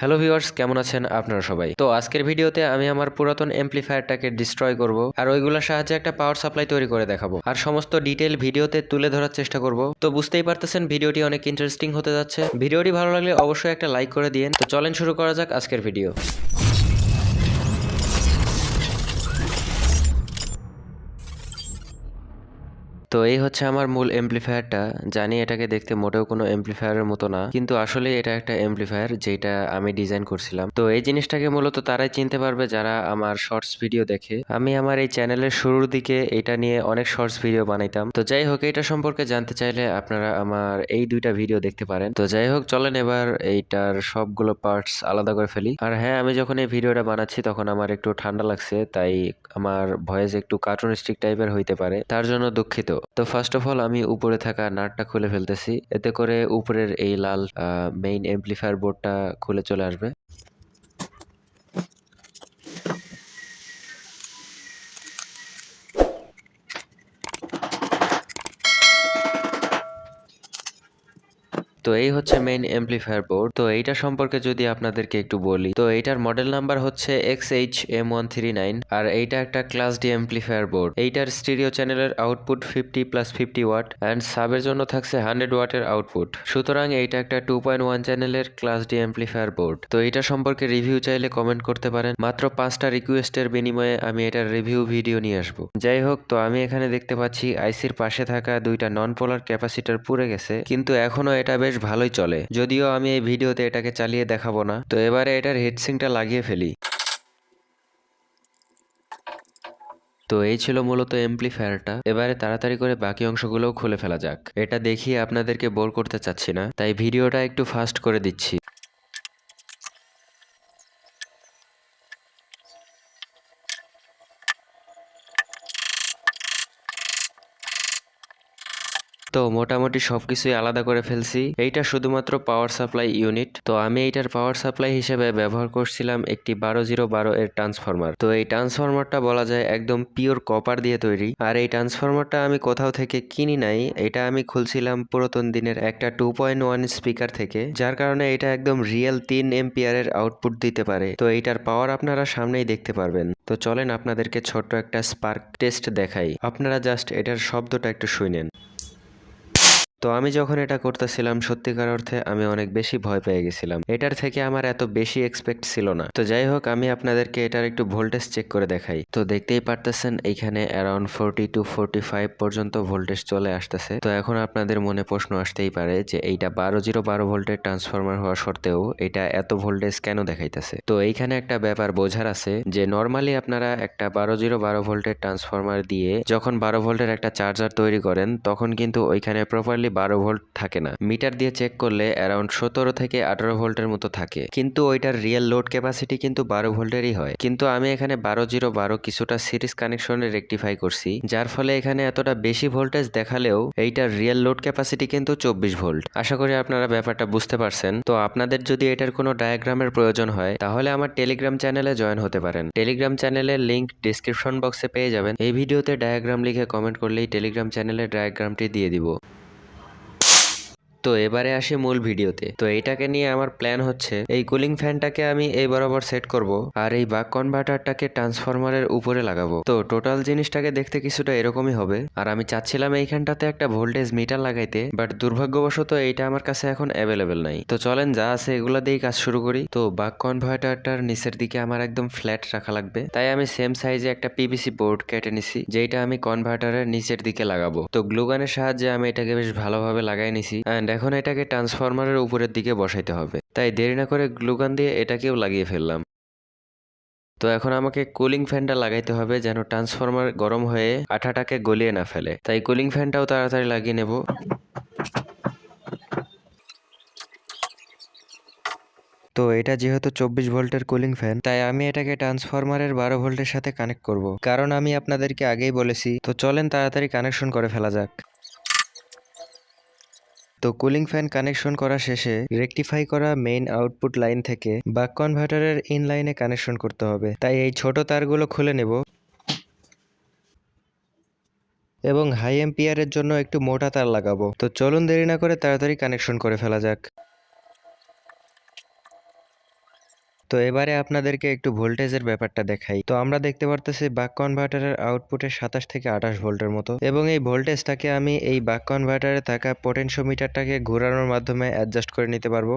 Hello viewers, কেমন আছেন আপনারা সবাই? তো আজকের ভিডিওতে আমি আমার পুরাতন অ্যাম্পলিফায়ারটাকে ডিস্ট্রয় করব আর ওইগুলোর সাহায্যে একটা পাওয়ার সাপ্লাই তৈরি করে দেখাবো। আর সমস্ত ডিটেল ভিডিওতে তুলে ধরার চেষ্টা করব। তো বুঝতেই পারতেছেন, ভিডিওটি অনেক ইন্টারেস্টিং হতে যাচ্ছে। ভিডিওটি ভালো লাগলে অবশ্যই একটা লাইক করে দিয়েন। তো চলেন শুরু করা যাক আজকের ভিডিও তো এই হচ্ছে আমার মূল এমপ্লিফায়ারটা জানি এটাকে দেখতে মোটেও কোনো এমপ্লিফায়ারের মতো না, কিন্তু আসলে এটা একটা এমপ্লিফায়ার যেটা আমি ডিজাইন করছিলাম। তো এই জিনিসটাকে মূলত তারাই চিনতে পারবে যারা আমার শর্টস ভিডিও দেখে। আমি আমার এই চ্যানেলের শুরুর দিকে এটা নিয়ে অনেক শর্টস ভিডিও বানাইতাম। তো যাই হোক এটা সম্পর্কে জানতে চাইলে আপনারা আমার এই দুইটা ভিডিও দেখতে পারেন। তো যাই হোক, চলেন এবার এইটার সবগুলো পার্টস আলাদা করে ফেলি। আর হ্যাঁ আমি যখন এই ভিডিওটা বানাচ্ছি, তখন আমার একটু ঠান্ডা লাগছে, তাই আমার ভয়েস একটু কার্টুনিস্টিক টাইপের হইতে পারে। তার জন্য দুঃখিত। তো ফার্স্ট অফ অল আমি উপরে থাকা নাটটা খুলে ফেলতেছি। এতে করে উপরের এই লাল মেইন এমপ্লিফায়ার বোর্ডটা খুলে চলে আসবে। তো এই হচ্ছে মেইন এমপ্লিফায়ার বোর্ড তো এইটা সম্পর্কে যদি আপনাদেরকে একটু বলি, তো এইটার মডেল নাম্বার হচ্ছে X H M one three nine আর এইটা একটা ক্লাস ডি এমপ্লিফায়ার বোর্ড এইটার স্টিরিও চ্যানেলের output fifty plus fifty watt and সাবের জন্য থাকছে হান্ড্রেড ওয়াটের আউটপুট সুতরাং এইটা একটা টু পয়েন্ট ওয়ান চ্যানেলের ক্লাস ডি এমপ্লিফায়ার বোর্ড তো এটা সম্পর্কে রিভিউ চাইলে কমেন্ট করতে পারেন। মাত্র পাঁচটা রিকোয়েস্টের বিনিময়ে আমি এটার রিভিউ ভিডিও নিয়ে আসব। যাই হোক, তো আমি এখানে দেখতে পাচ্ছি আইসির পাশে থাকা দুইটা নন পোলার ক্যাপাসিটার পুড়ে গেছে। কিন্তু এখনও এটা বেশ ভালোই চলে। যদিও আমি এই ভিডিওতে এটাকে চালিয়ে দেখাবো না। তো এবারে এটার হেডসিংটা লাগিয়ে ফেলি। তো এই ছিল মূলত এমপ্লিফায়ারটা এবারে তাড়াতাড়ি করে বাকি অংশগুলোও খুলে ফেলা যাক। এটা দেখিয়ে আপনাদেরকে বোর করতে চাচ্ছি না। তাই ভিডিওটা একটু ফাস্ট করে দিচ্ছি। তো মোটামুটি সবকিছুই আলাদা করে ফেলছি। এইটা শুধুমাত্র পাওয়ার সাপ্লাই ইউনিট তো আমি এইটার পাওয়ার সাপ্লাই হিসেবে ব্যবহার করছিলাম একটি বারো জিরো বারো এর ট্রান্সফরমার তো এই ট্রান্সফরমারটা বলা যায় একদম পিওর কপার দিয়ে তৈরি। আর এই ট্রান্সফরমারটা আমি কোথাও থেকে কিনি নাই, এটা আমি খুলছিলাম পুরাতন দিনের একটা টু পয়েন্ট ওয়ান স্পিকার থেকে, যার কারণে এটা একদম রিয়েল তিন এম্পিয়ারের আউটপুট দিতে পারে। তো এইটার পাওয়ার আপনারা সামনেই দেখতে পারবেন। তো চলেন আপনাদেরকে ছোট্ট একটা স্পার্ক টেস্ট দেখাই। আপনারা জাস্ট এটার শব্দটা একটু শুনেন। তো আমি যখন এটা করতেছিলাম, সত্যিকার অর্থে আমি অনেক বেশি ভয় পেয়ে গেছিলাম। এটার থেকে আমার এত বেশি এক্সপেক্ট ছিল না। তো যাই হোক, আমি আপনাদেরকে এটার একটু ভোল্টেজ চেক করে দেখাই। তো দেখতেই পারতেছেন, এইখানে around forty two forty five পর্যন্ত ভোল্টেজ চলে আসতেছে। তো এখন আপনাদের মনে প্রশ্ন আসতেই পারে যে, এইটা বারো জিরো বারো ভোল্টের ট্রান্সফরমার হওয়া সত্ত্বেও এটা এত ভোল্টেজ কেন দেখাইতেছে? তো এইখানে একটা ব্যাপার বোঝার আছে যে নর্মালি আপনারা একটা বারো জিরো বারো ভোল্টের ট্রান্সফরমার দিয়ে যখন বারো ভোল্টের একটা চার্জার তৈরি করেন, তখন কিন্তু ওইখানে প্রপারলি বারো ভোল্ট থাকে না। মিটার দিয়ে চেক করলে অ্যারাউন্ড সতেরো থেকে আঠারো ভোল্টের মতো থাকে। কিন্তু ওইটার রিয়েল লোড ক্যাপাসিটি কিন্তু বারো ভোল্টেরই হয়। কিন্তু আমি এখানে বারো জিরো বারো কিছুটা সিরিজ কানেকশনে রেকটিফাই করছি, যার ফলে এখানে এতটা বেশি ভোল্টেজ দেখালেও এইটার রিয়েল লোড ক্যাপাসিটি কিন্তু চব্বিশ ভোল্ট আশা করি আপনারা ব্যাপারটা বুঝতে পারছেন। তো আপনাদের যদি এটার কোনো ডায়াগ্রামের প্রয়োজন হয়, তাহলে আমার টেলিগ্রাম চ্যানেলে জয়েন হতে পারেন। টেলিগ্রাম চ্যানেলের লিঙ্ক ডিসক্রিপশন বক্সে পেয়ে যাবেন। এই ভিডিওতে ডায়াগ্রাম লিখে কমেন্ট করলেই টেলিগ্রাম চ্যানেলের ডায়াগ্রামটি দিয়ে দিব। তো এবারে আসি মূল ভিডিওতে। তো এইটাকে নিয়ে আমার প্ল্যান হচ্ছে, এই কুলিং ফ্যানটাকে আমি এই বরাবর সেট করব আর এই বাক কনভার্টারটাকে ট্রান্সফরমারের উপরে লাগাবো। তো টোটাল জিনিসটাকে দেখতে কিছুটা এরকমই হবে। আর আমি চাচ্ছিলাম এইখানটাতে একটা ভোল্টেজ মিটার লাগাইতে বাট দুর্ভাগ্যবশত এইটা আমার কাছে এখন অ্যাভেলেবেল নাই। তো চলেন, যা আছে এগুলা দিয়েই কাজ শুরু করি। তো বাক কনভার্টারটার নিচের দিকে আমার একদম ফ্ল্যাট রাখা লাগবে। তাই আমি সেম সাইজে একটা পিভিসি বোর্ড কেটে নিছি যেটা আমি কনভার্টারের নিচের দিকে লাগাবো। তো গ্লুগানের সাহায্যে আমি এটাকে বেশ ভালোভাবে লাগাই নিছি। অ্যান্ড এখন এটাকে ট্রান্সফরমারের উপরের দিকে বসাইতে হবে। তাই দেরি না করে গ্লুগান দিয়ে এটাকেও লাগিয়ে ফেললাম। তো এখন আমাকে কুলিং ফ্যানটা লাগাইতে হবে যেন ট্রান্সফরমার গরম হয়ে আঠাটাকে গলিয়ে না ফেলে। তাই কুলিং ফ্যানটাও তাড়াতাড়ি লাগিয়ে নেব। তো এটা যেহেতু চব্বিশ ভোল্টের কুলিং ফ্যান তাই আমি এটাকে ট্রান্সফরমারের বারো ভোল্টের সাথে কানেক্ট করব। কারণ আমি আপনাদেরকে আগেই বলেছি, তো চলেন তাড়াতাড়ি কানেকশন করে ফেলা যাক। তো কুলিং ফ্যান কানেকশন করা শেষে রেকটিফাই করা মেইন আউটপুট লাইন থেকে বাক কনভার্টারের ইন লাইনে কানেকশন করতে হবে। তাই এই ছোট তারগুলো খুলে নেব। এবং হাই এম্পিয়ারের জন্য একটু মোটা তার লাগাবো। তো চলুন দেরি না করে তাড়াতাড়ি কানেকশন করে ফেলা যাক। তো এবারে আপনাদেরকে একটু ভোল্টেজের ব্যাপারটা দেখাই। তো আমরা দেখতে পারতেছি বাক কনভার্টারের আউটপুটে সাতাশ থেকে আঠাশ ভোল্টের মতো এবং এই ভোল্টেজটাকে আমি এই বাক কনভার্টারে থাকা পোটেনশিওমিটারটাকে ঘোরানোর মাধ্যমে অ্যাডজাস্ট করে নিতে পারব।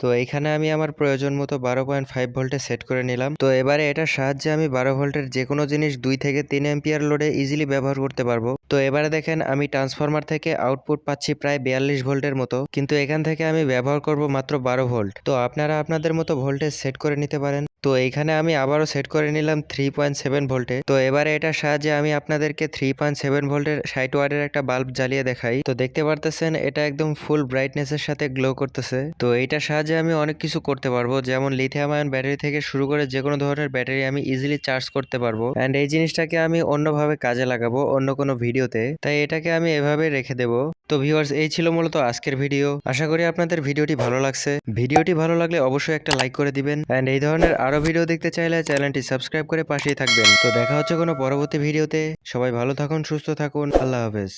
তো এখানে আমি আমার প্রয়োজন মতো বারো পয়েন্ট ফাইভ ভোল্টে সেট করে নিলাম। তো এবারে এটার সাহায্যে আমি বারো ভোল্টের যে কোনো জিনিস দুই থেকে তিন এম্পিয়ার লোডে ইজিলি ব্যবহার করতে পারব। তো এবারে দেখেন, আমি ট্রান্সফরমার থেকে আউটপুট পাচ্ছি প্রায় বিয়াল্লিশ ভোল্টের মতো। কিন্তু এখান থেকে আমি ব্যবহার করব মাত্র বারো ভোল্ট তো আপনারা আপনাদের মতো ভোল্টেজ সেট করে নিতে পারেন। তো এইখানে আমি আবারও সেট করে নিলাম থ্রি পয়েন্ট সেভেন ভোল্টে তো এবারে এটার সাহায্যে আমি আপনাদেরকে থ্রি পয়েন্ট সেভেন ভোল্টের ষাট ওয়ার্ডের একটা বাল্ব জ্বালিয়ে দেখাই। তো দেখতে পারতেছেন, এটা একদম ফুল ব্রাইটনেসের সাথে গ্লো করতেছে। তো এইটার সাহায্যে আমি অনেক কিছু করতে পারব, যেমন লিথিয়াম আয়ন ব্যাটারি থেকে শুরু করে যে কোনো ধরনের ব্যাটারি আমি ইজিলি চার্জ করতে পারব। অ্যান্ড এই জিনিসটাকে আমি অন্যভাবে কাজে লাগাবো অন্য কোনো ভিডিওতে। তাই এটাকে আমি এভাবে রেখে দেবো। তো ভিউয়ার্স এই ছিল মূলত আজকের ভিডিও। আশা করি আপনাদের ভিডিওটি ভালো লাগছে। ভিডিওটি ভালো লাগলে অবশ্যই একটা লাইক করে দিবেন। অ্যান্ড এই ধরনের আরও ভিডিও দেখতে চাইলে চ্যানেলটি সাবস্ক্রাইব করে পাশেই থাকবেন। তো দেখা হচ্ছে কোনো পরবর্তী ভিডিওতে। সবাই ভালো থাকুন, সুস্থ থাকুন। আল্লাহ হাফেজ।